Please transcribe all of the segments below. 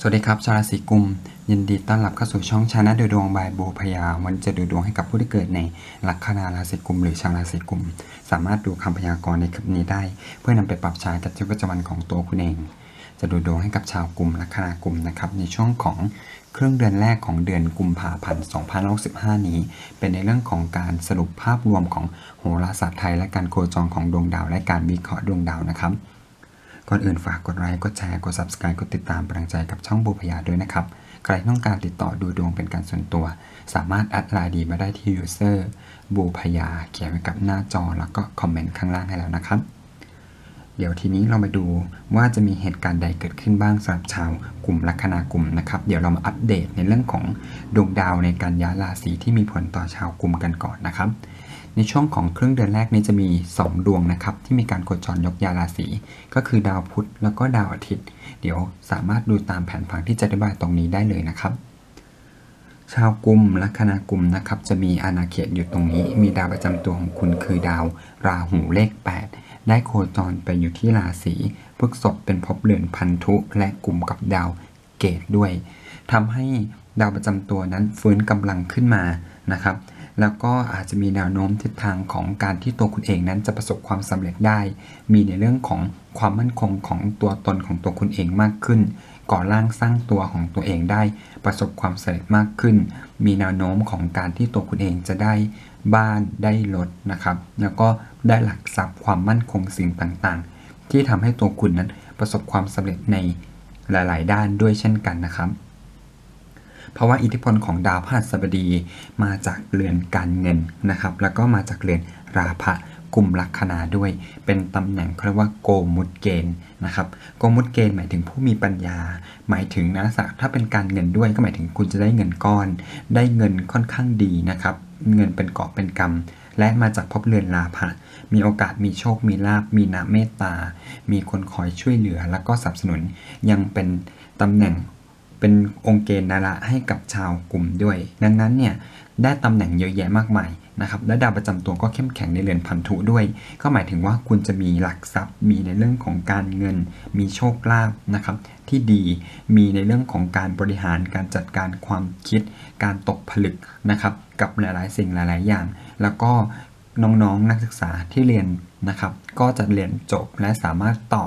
สวัสดีครับ ชาวราศีกุม ยินดีต้อนรับเข้าสู่ช่องชาแนลดูดวงบายโบพยาวันจะดูดวงให้กับผู้ที่เกิดในลัคนาราศีกุม หรือชาวราศีกุม สามารถดูคำพยากรณ์ในคลิปนี้ได้ เพื่อนำไปปรับใช้กับชีวิตประจำวันของตัวคุณเอง จะดูดวงให้กับชาวกลุ่มลัคนากุมนะครับในช่วงของครึ่งเดือนแรกของเดือนกุมภาพันธ์2565 นี้ เป็นในเรื่องของการสรุปภาพรวมของโหราศาสตร์ไทย และการโคจรของดวงดาว และการวิเคราะห์ดวงดาวนะครับ ก่อนอื่นฝากกดไลค์กดแชร์กด subscribe กดติดตามป็นกำลังใจกับช่องบูพยาด้วยนะครับ ใครต้องการติดต่อดูดวงเป็นการส่วนตัว สามารถแอดไลน์ดีมาได้ที่ user บูพยาเขียนไว้กับหน้าจอแล้วก็คอมเมนต์ข้างล่างให้แล้วนะครับ เดี๋ยวทีนี้เรามาดูว่าจะมีเหตุการณ์ใดเกิดขึ้นบ้างสำหรับชาวกลุ่มลัคนากลุ่มนะครับ เดี๋ยวเรามาอัปเดตในเรื่องของดวงดาวในการย้ายราศีที่มีผลต่อชาวกลุ่มกันก่อนนะครับ ในช่วงของครึ่งเดือนแรกนี้จะมี 2 ดวงนะครับ ที่มีการโคจรยกยาราศีก็คือดาวพุธแล้วก็ดาวอาทิตย์ เดี๋ยวสามารถดูตามแผนผังที่จะอธิบายตรงนี้ได้เลยนะครับ ชาวกลุ่มลัคนากลุ่มนะครับ จะมีอาณาเขตอยู่ตรงนี้ มีดาวประจำตัวของคุณคือดาว ราหูเลข 8 ได้โคจรไปอยู่ที่ราศีพฤษภเป็นภพเรือนพันธุและกลุ่มกับดาวเกตด้วยทำให้ดาวประจำตัวนั้นฟื้นกำลังขึ้นมานะครับ แล้วก็อาจจะมีแนวโน้มทิศทางของการที่ตัวคุณเองนั้นจะประสบความสำเร็จได้ มีในเรื่องของความมั่นคงของตัวตนของตัวคุณเองมากขึ้น ก่อร่างสร้างตัวของตัวเองได้ ประสบความสำเร็จมากขึ้น มีแนวโน้มของการที่ตัวคุณเองจะได้บ้านได้รถนะครับ แล้วก็ได้หลักทรัพย์ความมั่นคงสิ่งต่างๆ ที่ทำให้ตัวคุณนั้นประสบความสำเร็จในหลาย ๆ ด้านด้วยเช่นกันนะครับ เพราะว่าอิทธิพลของดาวพฤหัสบดีมาจากเรือนการเงินนะครับ แล้วก็มาจากเรือนราพะกลุ่มลัคนาด้วย เป็นตำแหน่งเขาเรียกว่าโกมุตเกณฑ์นะครับ โกมุตเกณฑ์หมายถึงผู้มีปัญญา หมายถึงนะสักถ้าเป็นการเงินด้วยก็หมายถึงคุณจะได้เงินก้อน ได้เงินค่อนข้างดีนะครับ เงินเป็นเกอบเป็นกำและมาจากภพเรือนราพะมีโอกาสมีโชค มีลาบ มีนาเมตตา มีคนคอยช่วยเหลือ แล้วก็สนับสนุน ยังเป็นตำแหน่ง เป็นองค์เกณฑ์นาระให้กับชาวกลุ่มด้วย ดังนั้นเนี่ยได้ตำแหน่งเยอะแยะมากมายนะครับและดาวประจำตัวก็เข้มแข็งในเรือนพันธุด้วย ก็หมายถึงว่าคุณจะมีหลักทรัพย์ มีในเรื่องของการเงิน มีโชคลาภนะครับที่ดีมีในเรื่องของการบริหารการจัดการความคิด การตกผลึกนะครับกับหลายๆ สิ่งหลาย ๆ อย่าง แล้วก็น้องๆนักศึกษาที่เรียนนะครับก็จะเรียนจบและสามารถต่อ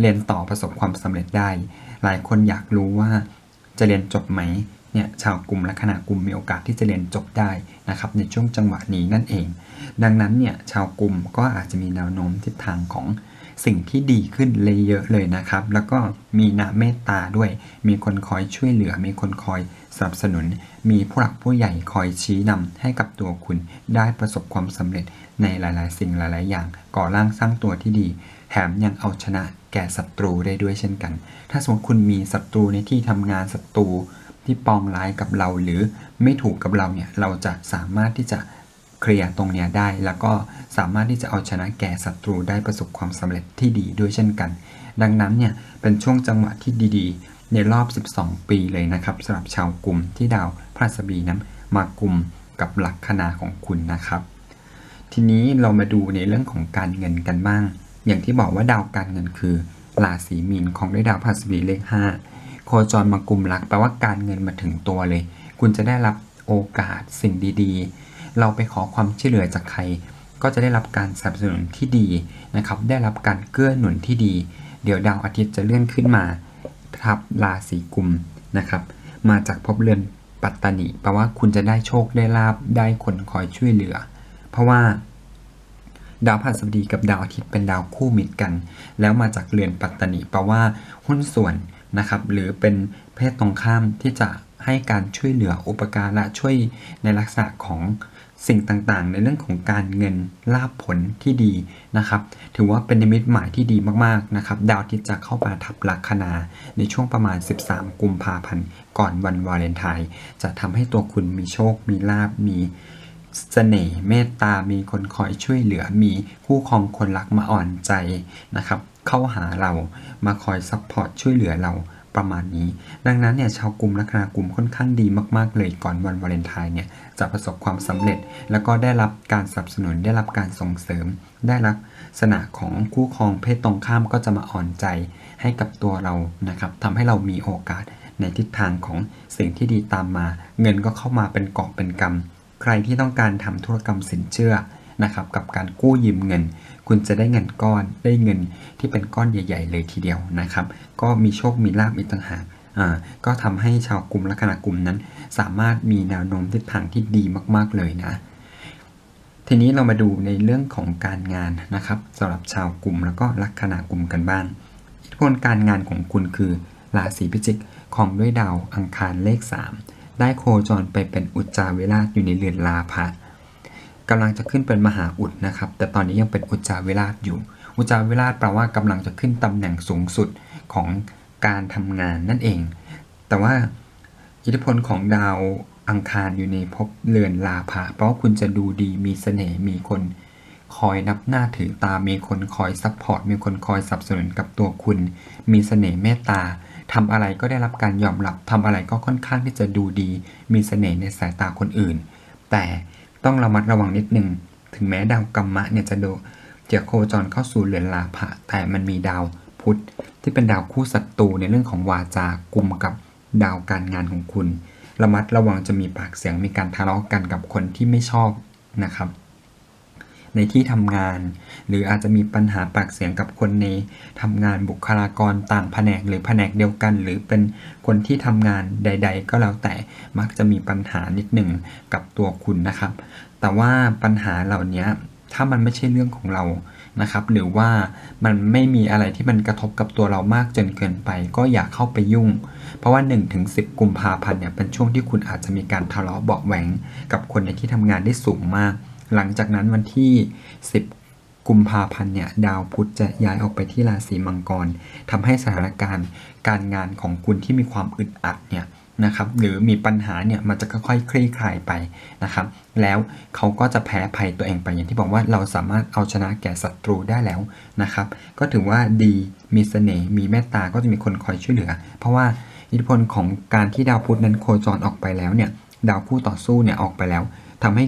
เรียนต่อประสบความสำเร็จได้ หลายคนอยากรู้ว่าจะเรียนจบไหมเนี่ยชาวกลุ่มและคณะกลุ่มมีโอกาสที่จะเรียนจบได้นะครับในช่วงจังหวะนี้นั่นเอง ดังนั้นเนี่ยชาวกลุ่มก็อาจจะมีแนวโน้มทิศทางของ สิ่งที่ดีขึ้นเลยเยอะเลยนะครับ แล้วก็มีนาเมตตาด้วย มีคนคอยช่วยเหลือ มีคนคอยสนับสนุน มีผู้หลักผู้ใหญ่คอยชี้นำให้กับตัวคุณได้ประสบความสำเร็จในหลาย ๆ สิ่งหลาย ๆ อย่าง ก่อร่างสร้างตัวที่ดี แถมยังเอาชนะแก่ศัตรูได้ด้วยเช่นกัน ถ้าสมมติคุณมีศัตรูในที่ทำงานศัตรูที่ปองร้ายกับเราหรือไม่ถูกกับเราเนี่ยเราจะสามารถที่จะ เคลียร์ตรงนี้ได้ แล้วก็สามารถที่จะเอาชนะแก่ศัตรูได้ประสบความสำเร็จที่ดีด้วยเช่นกัน ดังนั้นเนี่ยเป็นช่วงจังหวะที่ดีๆ ในรอบ 12 ปีเลยนะครับสำหรับชาวกลุ่มที่ดาวพฤหัสบีนั้นมากลุ่มกับลักคนาของคุณนะครับ ทีนี้เรามาดูในเรื่องของการเงินกันบ้าง อย่างที่บอกว่าดาวการเงินคือราศีมีนของด้วยดาวพฤหัสบีเลข 5 โคจรมากลุ่มรักแปลว่าการเงินมาถึงตัวเลย คุณจะได้รับโอกาสสิ่งดีๆ เราไปขอความช่วยเหลือจากใคร ก็จะได้รับการสนับสนุนที่ดีนะครับ ได้รับการเกื้อหนุนที่ดี เดี๋ยวดาวอาทิตย์จะเลื่อนขึ้นมาทับราศีกุมนะครับ มาจากภพเรือนปัตตานีแปลว่าคุณจะได้โชคได้ลาบได้คนคอยช่วยเหลือ เพราะว่าดาวพฤหัสบดีกับดาวอาทิตย์เป็นดาวคู่มิตรกัน แล้วมาจากเรือนปัตตานีแปลว่าหุ้นส่วนนะครับ หรือเป็นเพศตรงข้ามที่จะ ให้การช่วยเหลืออุปการะช่วยในลักษณะของสิ่งต่างๆ ในเรื่องของการเงินลาภผลที่ดีนะครับ ถือว่าเป็นนิมิตหมายที่ดีมากๆนะครับ ดาวทิตย์จะเข้ามาทับลัคนาในช่วงประมาณ 13 กุมภาพันธ์ก่อนวันวาเลนไทน์จะทำให้ตัวคุณมีโชค มีลาบมีเสน่ห์เมตตา มีคนคอยช่วยเหลือ มีคู่ครองคนรักมาอ่อนใจนะครับ เข้าหาเรามาคอยซัพพอร์ตช่วยเหลือเรา ประมาณนี้ ดังนั้นเนี่ยชาวกลุ่มลัคนากลุ่มค่อนข้างดีมากๆ เลยก่อนวันวาเลนไทน์เนี่ยจะประสบความสำเร็จ แล้วก็ได้รับการสนับสนุนได้รับการส่งเสริม ได้รับษณะของคู่ครองเพศตรงข้ามก็จะมาอ่อนใจให้กับตัวเรานะครับทำให้เรามีโอกาสในทิศทางของสิ่งที่ดีตามมา เงินก็เข้ามาเป็นกอบเป็นกำใครที่ต้องการทำธุรกรรมสินเชื่อ นะครับกับการกู้ยืมเงิน คุณจะได้เงินก้อนได้เงินที่เป็นก้อนใหญ่ ๆ เลยทีเดียวนะครับ ก็มีโชคมีลาบอีกต่างหากอ่าก็ทำให้ชาวกลุ่มลัคนากลุ่มนั้น สามารถมีแนวโน้มทิศทางที่ดีมากๆเลยนะทีนี้เรามาดูในเรื่องของการงานนะครับสำหรับชาวกลุ่มแล้วก็ลัคนากลุ่มกันบ้างอิทธิพลการงานของคุณคือราศีพิจิกของด้วยดาวอังคารเลข 3 ได้โคจรไปเป็นอุจจาเวราอยู่ในเรือนลาภะ กำลังจะขึ้นเป็นมหาอุดนะครับ แต่ตอนนี้ยังเป็นอุจจาเวราชอยู่ อุจจาเวราชแปลว่ากำลังจะขึ้นตำแหน่งสูงสุดของการทำงานนั่นเอง แต่ว่าอิทธิพลของดาวอังคารอยู่ในภพเรือนลาภะเพราะคุณจะดูดีมีเสน่ห์มีคนคอยนับหน้าถือตา มีคนคอยซัพพอร์ต มีคนคอยสนับสนุนกับตัวคุณ มีเสน่ห์เมตตา ทำอะไรก็ได้รับการยอมรับ ทำอะไรก็ค่อนข้างที่จะดูดี มีเสน่ห์ในสายตาคนอื่น แต่ ต้องระมัดระวังนิดนึง ถึงแม้ดาวกัมมะเนี่ยจะโดจะโคจรเข้าสู่เรือนลาภะแต่มันมีดาวพุธที่เป็นดาวคู่ศัตรูในเรื่องของวาจากุมกับดาวการงานของคุณ ระมัดระวังจะมีปากเสียงมีการทะเลาะกันกับคนที่ไม่ชอบนะครับ ในที่ทำงาน หรืออาจจะมีปัญหาปากเสียงกับคนในทำงานบุคลากรต่างแผนกหรือแผนกเดียวกัน หรือเป็นคนที่ทำงานใด ๆ ก็แล้วแต่มักจะมีปัญหานิดหนึ่งกับตัวคุณนะครับ แต่ว่าปัญหาเหล่านี้ถ้ามันไม่ใช่เรื่องของเรานะครับ หรือว่ามันไม่มีอะไรที่มันกระทบกับตัวเรามากจนเกินไป ก็อย่าเข้าไปยุ่ง เพราะว่า 1-10 กุมภาพันธ์เนี่ยเป็นช่วงที่คุณอาจจะมีการทะเลาะเบาแหวงกับคนในที่ทำงานได้สูงมาก หลังจากนั้นวันที่ 10 กุมภาพันธ์เนี่ยดาวพุธจะย้ายออกไปที่ราศีมังกรทำให้สถานการณ์การงานของคุณที่มีความอึดอัดเนี่ยนะครับหรือมีปัญหาเนี่ยมันจะค่อยๆคลี่คลายไปนะครับแล้วเขาก็จะแพ้ภัยตัวเองไปอย่างที่บอกว่าเราสามารถเอาชนะแก่ศัตรูได้แล้วนะครับก็ถือว่าดีมีเสน่ห์มีเมตตาก็จะมีคนคอยช่วยเหลือ เพราะว่าอิทธิพลของการที่ดาวพุธนั้นโคจรออกไปแล้วเนี่ยดาวคู่ต่อสู้เนี่ยออกไปแล้วทำให้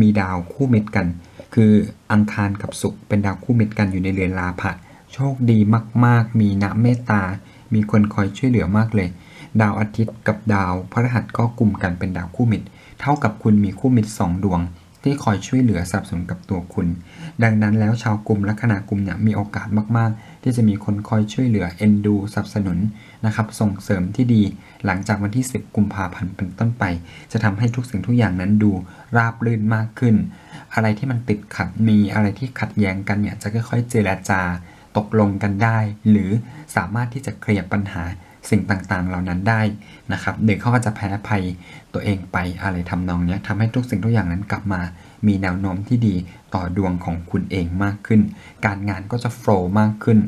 มีดาวคู่เม็ดกัน คืออังคารกับศุกร์เป็นดาวคู่เม็ดกันอยู่ในเรือนลาภะโชคดีมาก ๆ มีนะเมตตา มีคนคอยช่วยเหลือมากเลย ดาวอาทิตย์กับดาวพระหัสก็กลุ่มกันเป็นดาวคู่มิตร เท่ากับคุณมีคู่มิตรสองดวง ที่คอยช่วยเหลือสนับสนุนกับตัวคุณ ดังนั้นแล้วชาวกลุ่มลัคนากลุ่มเนี่ยมีโอกาสมาก ๆ ที่จะมีคนคอยช่วยเหลือเอ็นดูสนับสนุนนะครับส่งเสริมที่ดี หลังจากวันที่ 10 กุมภาพันธ์เป็นต้นไป จะทำให้ทุกสิ่งทุกอย่างนั้นดูราบรื่นมากขึ้น อะไรที่มันติดขัดมีอะไรที่ขัดแย้งกันเนี่ยจะค่อยๆเจรจาตกลงกันได้ หรือสามารถที่จะเคลียร์ปัญหา สิ่งต่างๆ เหล่านั้นได้นะครับหรือเขาก็จะแพ้ภัยตัวเองไปอะไรทำนองนี้ทำให้ทุกสิ่งทุกอย่างนั้นกลับมา มีแนวโน้มที่ดีต่อดวงของคุณเองมากขึ้น การงานก็จะโฟล์มากขึ้น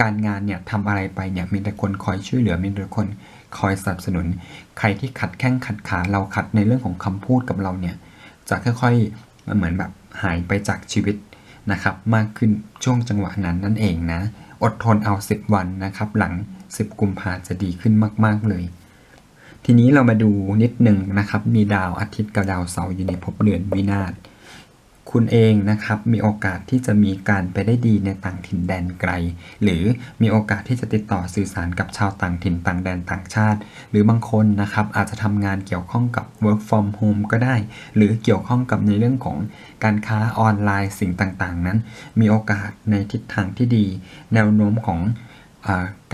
การงานเนี่ยทำอะไรไปเนี่ยมีแต่คนคอยช่วยเหลือมีแต่คนคอยสนับสนุน ใครที่ขัดแข้งขัดขาเราขัดในเรื่องของคำพูดกับเราเนี่ยจะค่อยๆเหมือนแบบหายไปจากชีวิตนะครับมากขึ้นช่วงจังหวะนั้นนั่นเองนะ อดทนเอา 10 วันนะครับ หลัง 10 กุมภาจะดีขึ้นมาก ๆ เลย ทีนี้เรามาดูนิดหนึ่งนะครับ มีดาวอาทิตย์กับดาวเสาร์อยู่ในภพเรือนวินาศคุณเองนะครับมีโอกาสที่จะมีการไปได้ดีในต่างถิ่นแดนไกล หรือมีโอกาสที่จะติดต่อสื่อสารกับชาวต่างถิ่นต่างแดนต่างชาติ หรือบางคนนะครับอาจจะทำงานเกี่ยวข้องกับ work from home ก็ได้ หรือเกี่ยวข้องกับในเรื่องของการค้าออนไลน์สิ่งต่างๆ นั้น มีโอกาสในทิศทางที่ดี แนวโน้มของ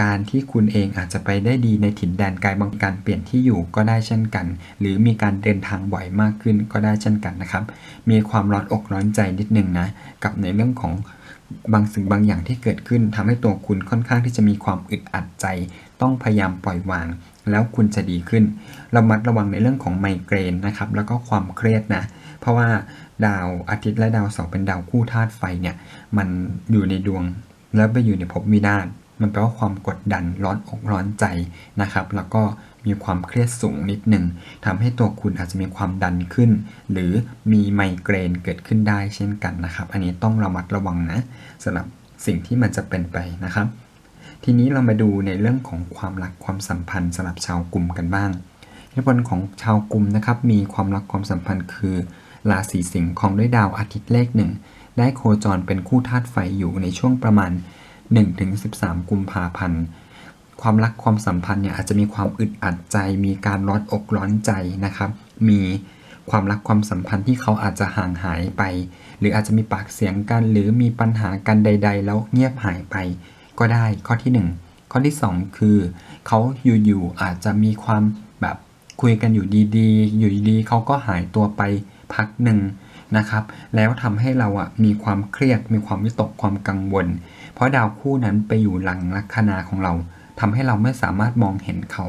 การที่คุณเองอาจจะไปได้ดีในถิ่นแดนไกลบางการเปลี่ยนที่อยู่ก็ได้เช่นกัน หรือมีการเดินทางบ่อยมากขึ้นก็ได้เช่นกันนะครับ มีความร้อนอกร้อนใจนิดนึงนะกับในเรื่องของบางสิ่งบางอย่างที่เกิดขึ้นทำให้ตัวคุณค่อนข้างที่จะมีความอึดอัดใจ ต้องพยายามปล่อยวาง แล้วคุณจะดีขึ้นระมัดระวังในเรื่องของไมเกรนนะครับแล้วก็ความเครียดนะเพราะว่าดาวอาทิตย์และดาวเสาร์เป็นดาวคู่ธาตุไฟเนี่ยมันอยู่ในดวง แล้วไปอยู่ในภพวินาศ มันแปลว่าความกดดันร้อนอกร้อนใจนะครับ แล้วก็มีความเครียดสูงนิดหนึ่งทำให้ตัวคุณอาจจะมีความดันขึ้น หรือมีไมเกรนเกิดขึ้นได้เช่นกันนะครับ อันนี้ต้องระมัดระวังนะสำหรับสิ่งที่มันจะเป็นไปนะครับ ทีนี้เรามาดูในเรื่องของความรักความสัมพันธ์สำหรับชาวกลุ่มกันบ้างอิทธิพลของชาวกลุ่มนะครับมีความรักความสัมพันธ์คือราศีสิงห์ของด้วยดาวอาทิตย์เลขหนึ่งได้โคจรเป็นคู่ธาตุไฟอยู่ในช่วงประมาณ 1-13 กุมภาพันธ์ ความรักความสัมพันธ์เนี่ยอาจจะมีความอึดอัดใจ มีการร้อนอกร้อนใจนะครับ มีความรักความสัมพันธ์ที่เขาอาจจะห่างหายไป หรืออาจจะมีปากเสียงกัน หรือมีปัญหากันใด ๆ แล้วเงียบหายไป ก็ได้ข้อที่หนึ่งข้อที่สองคือ เขาอยู่ๆอาจจะมีความแบบคุยกันอยู่ดีๆ อยู่ดีๆเขาก็หายตัวไปพักหนึ่ง นะครับ แล้วทำให้เราอะมีความเครียด มีความวิตกความกังวล เพราะดาวคู่นั้นไปอยู่หลังลัคนาของเราทำให้เราไม่สามารถมองเห็นเขา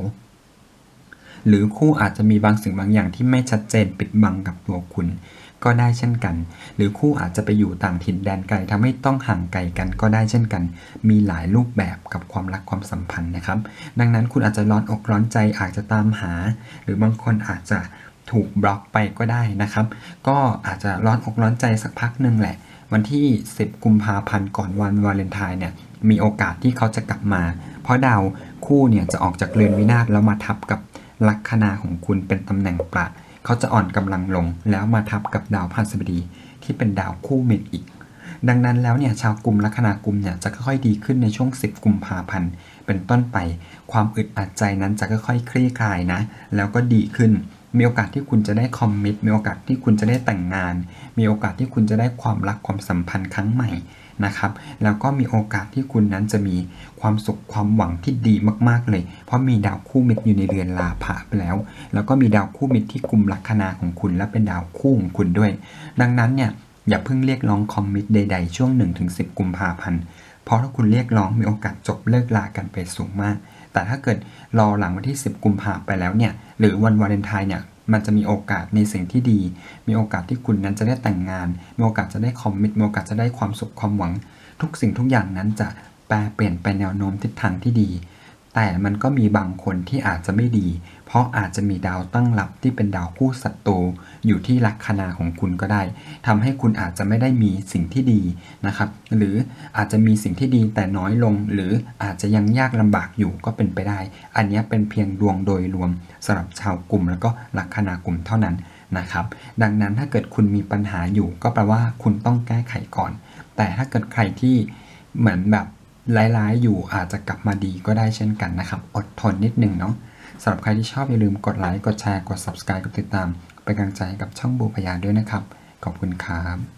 หรือคู่อาจจะมีบางสิ่งบางอย่างที่ไม่ชัดเจนปิดบังกับตัวคุณ ก็ได้เช่นกัน หรือคู่อาจจะไปอยู่ต่างถิ่นแดนไกลทำให้ต้องห่างไกลกันก็ได้เช่นกัน มีหลายรูปแบบกับความรักความสัมพันธ์นะครับ ดังนั้นคุณอาจจะร้อนอกร้อนใจอาจจะตามหา หรือบางคนอาจจะ ถูกบล็อกไปก็ได้นะครับ ก็อาจจะร้อนอกร้อนใจสักพักหนึ่งแหละ วันที่ 10 กุมภาพันธ์ก่อนวันวาเลนไทน์เนี่ยมีโอกาสที่เขาจะกลับมา เพราะดาวคู่เนี่ยจะออกจากเรือนวินาศแล้วมาทับกับลัคนาของคุณเป็นตำแหน่งประเขาจะอ่อนกำลังลง แล้วมาทับกับดาวพฤหัสบดีที่เป็นดาวคู่เมษอีก ดังนั้นแล้วเนี่ยชาวกลุ่มลัคนากลุ่มเนี่ยจะค่อยๆดีขึ้นในช่วง 10 กุมภาพันธ์เป็นต้นไป ความอึดอัดใจนั้นจะค่อยๆคลี่คลายนะ แล้วก็ดีขึ้น มีโอกาสที่คุณจะได้คอมมิตมีโอกาสที่คุณจะได้แต่งงาน มีโอกาสที่คุณจะได้ความรักความสัมพันธ์ครั้งใหม่นะครับ แล้วก็มีโอกาสที่คุณนั้นจะมีความสุขความหวังที่ดีมาก ๆ เลย เพราะมีดาวคู่มิตรอยู่ในเรือนลาภะไปแล้ว แล้วก็มีดาวคู่มิตรที่กลุ่มลัคนาของคุณ และเป็นดาวคู่ของคุณด้วย ดังนั้นเนี่ยอย่าเพิ่งเรียกร้องคอมมิตใด ๆ ช่วง 1-10 กุมภาพันธ์ เพราะถ้าคุณเรียกร้องมีโอกาสจบเลิกลากันไปสูงมาก แต่ถ้าเกิดรอหลังวันที่ 10 กุมภาไปแล้วเนี่ย หรือวันวาเลนไทน์เนี่ย มันจะมีโอกาสในสิ่งที่ดี มีโอกาสที่คุณนั้นจะได้แต่งงาน มีโอกาสจะได้คอมมิตมีโอกาสจะได้ความสุขความหวัง ทุกสิ่งทุกอย่างนั้นจะแปลเปลี่ยนไปแนวโน้มทิศทางที่ดี แต่มันก็มีบางคนที่อาจจะไม่ดี เพราะอาจจะมีดาวตั้งรับที่เป็นดาวคู่ศัตรูอยู่ที่ลัคนาของคุณก็ได้ทำให้คุณอาจจะไม่ได้มีสิ่งที่ดีนะครับ หรืออาจจะมีสิ่งที่ดีแต่น้อยลง หรืออาจจะยังยากลำบากอยู่ก็เป็นไปได้ อันนี้เป็นเพียงดวงโดยรวมสำหรับชาวกลุ่ม แล้วก็ลัคนากลุ่มเท่านั้นนะครับ ดังนั้นถ้าเกิดคุณมีปัญหาอยู่ก็แปลว่าคุณต้องแก้ไขก่อน แต่ถ้าเกิดใครที่เหมือนแบบ ร้ายๆ อยู่อาจจะกลับมาดีก็ได้เช่นกันนะครับ อดทนนิดนึงเนาะสำหรับใครที่ชอบอย่าลืมกดไลค์ กดแชร์ กด subscribe กดติดตาม เป็นกำลังใจให้กับช่องบูพยานด้วยนะครับ ขอบคุณครับ